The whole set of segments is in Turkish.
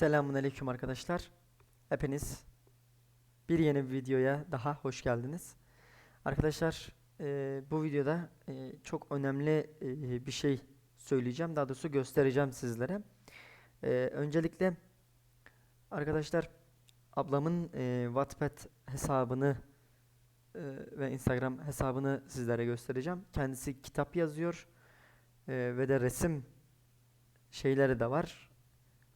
Selamun Aleyküm arkadaşlar. Hepiniz bir yeni bir videoya daha hoş geldiniz. Arkadaşlar eee, bu videoda eee, çok önemli eee, bir şey söyleyeceğim. Daha doğrusu göstereceğim sizlere. Eee, öncelikle arkadaşlar ablamın eee, Wattpad hesabını eee, ve Instagram hesabını sizlere göstereceğim. Kendisi kitap yazıyor eee, ve de resim şeyleri de var.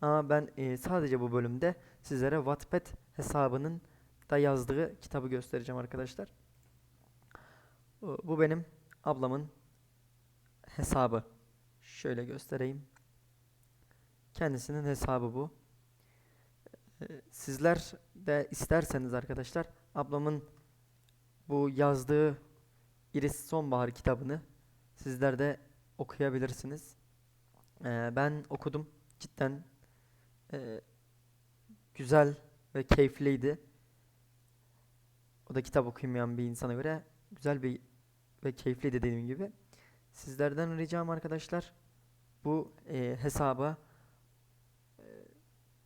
Ama ben e, sadece bu bölümde sizlere Wattpad hesabının da yazdığı kitabı göstereceğim arkadaşlar. Bu benim ablamın hesabı. Şöyle göstereyim. Kendisinin hesabı bu. Sizler de isterseniz arkadaşlar ablamın bu yazdığı Iris Sonbahar kitabını sizler de okuyabilirsiniz. Ben okudum. Cidden e, güzel ve keyifliydi. O da kitap okumayan bir insana göre güzel bir ve keyifli dediğim gibi. Sizlerden ricam arkadaşlar bu e, hesaba e,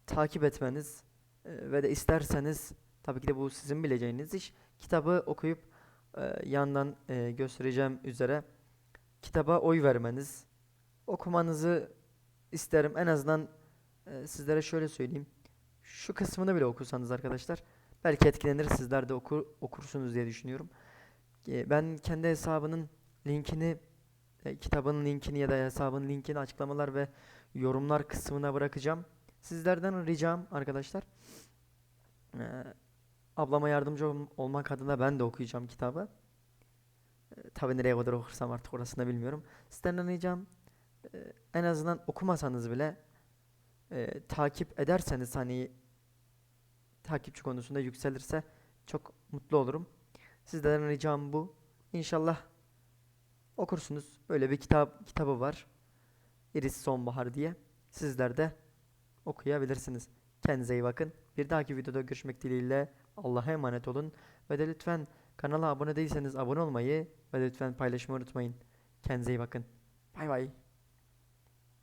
takip etmeniz e, ve de isterseniz tabii ki de bu sizin bileceğiniz iş kitabı okuyup e, yandan e, göstereceğim üzere kitaba oy vermeniz okumanızı isterim en azından e, sizlere şöyle söyleyeyim. Şu kısmını bile okursanız arkadaşlar belki etkilenir sizler de okur, okursunuz diye düşünüyorum. E, ben kendi hesabının linkini e, kitabın linkini ya da hesabın linkini açıklamalar ve yorumlar kısmına bırakacağım. Sizlerden ricam arkadaşlar e, ablama yardımcı ol- olmak adına ben de okuyacağım kitabı. E, tabii nereye kadar okursam artık orasını bilmiyorum. Sizlerden ricam e, en azından okumasanız bile e, takip ederseniz hani takipçi konusunda yükselirse çok mutlu olurum. Sizlerden ricam bu. İnşallah okursunuz. Böyle bir kitap kitabı var. Iris Sonbahar diye. Sizler de okuyabilirsiniz. Kendinize iyi bakın. Bir dahaki videoda görüşmek dileğiyle Allah'a emanet olun. Ve de lütfen kanala abone değilseniz abone olmayı ve de lütfen paylaşmayı unutmayın. Kendinize iyi bakın. Bay bay.